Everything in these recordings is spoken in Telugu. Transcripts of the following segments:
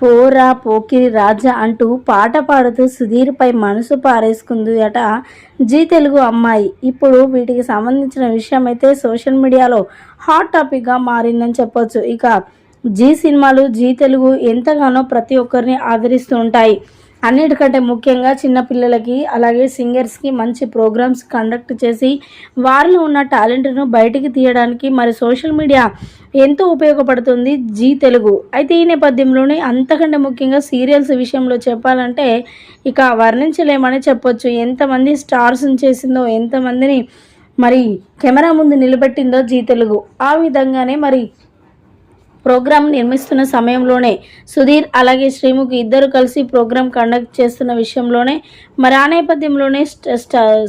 పోరా పోకిరి రాజా అంటూ పాట పాడుతూ సుధీర్పై మనసు పారేసుకుంది అట జీ తెలుగు అమ్మాయి. ఇప్పుడు వీటికి సంబంధించిన విషయం అయితే సోషల్ మీడియాలో హాట్ టాపిక్గా మారిందని చెప్పొచ్చు. ఇక జీ సినిమాలు జీ తెలుగు ఎంతగానో ప్రతి ఒక్కరిని ఆదరిస్తూ ఉంటాయి. అన్నిటికంటే ముఖ్యంగా చిన్నపిల్లలకి అలాగే సింగర్స్కి మంచి ప్రోగ్రామ్స్ కండక్ట్ చేసి వారిలో ఉన్న టాలెంట్ను బయటికి తీయడానికి మరి సోషల్ మీడియా ఎంతో ఉపయోగపడుతుంది జీ తెలుగు. అయితే ఈ నేపథ్యంలోనే అంతకంటే ముఖ్యంగా సీరియల్స్ విషయంలో చెప్పాలంటే ఇక వర్ణించలేమని చెప్పొచ్చు. ఎంతమంది స్టార్స్ని చేసిందో ఎంతమందిని మరి కెమెరా ముందు నిలబెట్టిందో జీ తెలుగు. ఆ విధంగానే మరి ప్రోగ్రాం నిర్మిస్తున్న సమయంలోనే సుధీర్ అలాగే శ్రీముఖి ఇద్దరు కలిసి ప్రోగ్రాం కండక్ట్ చేస్తున్న విషయంలోనే మరి ఆ నేపథ్యంలోనే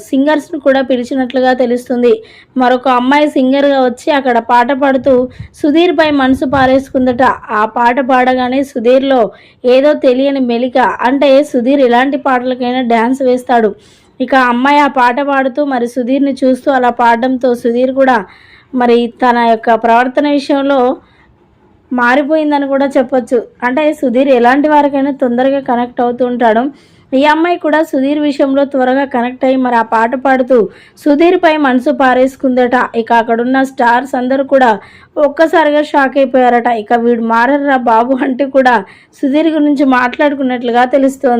సింగర్స్ను కూడా పిలిచినట్లుగా తెలుస్తుంది. మరొక అమ్మాయి సింగర్గా వచ్చి అక్కడ పాట పాడుతూ సుధీర్పై మనసు పారేసుకుందట. ఆ పాట పాడగానే సుధీర్లో ఏదో తెలియని మెలిక అంటే సుధీర్ ఎలాంటి పాటలకైనా డ్యాన్స్ వేస్తాడు. ఇక అమ్మాయి ఆ పాట పాడుతూ మరి సుధీర్ని చూస్తూ అలా పాడడంతో సుధీర్ కూడా మరి తన యొక్క ప్రవర్తన విషయంలో మారిపోయిందని కూడా చెప్పొచ్చు. అంటే సుధీర్ ఎలాంటి వారికైనా తొందరగా కనెక్ట్ అవుతూ ఉంటాడు. ఈ అమ్మాయి కూడా సుధీర్ విషయంలో త్వరగా కనెక్ట్ అయ్యి మరి ఆ పాట పాడుతూ సుధీర్పై మనసు పారేసుకుందట. ఇక అక్కడున్న స్టార్స్ అందరూ కూడా ఒక్కసారిగా షాక్ అయిపోయారట. ఇక వీడు మారర్రా బాబు అంటే కూడా సుధీర్ గురించి మాట్లాడుకున్నట్లుగా తెలుస్తోంది.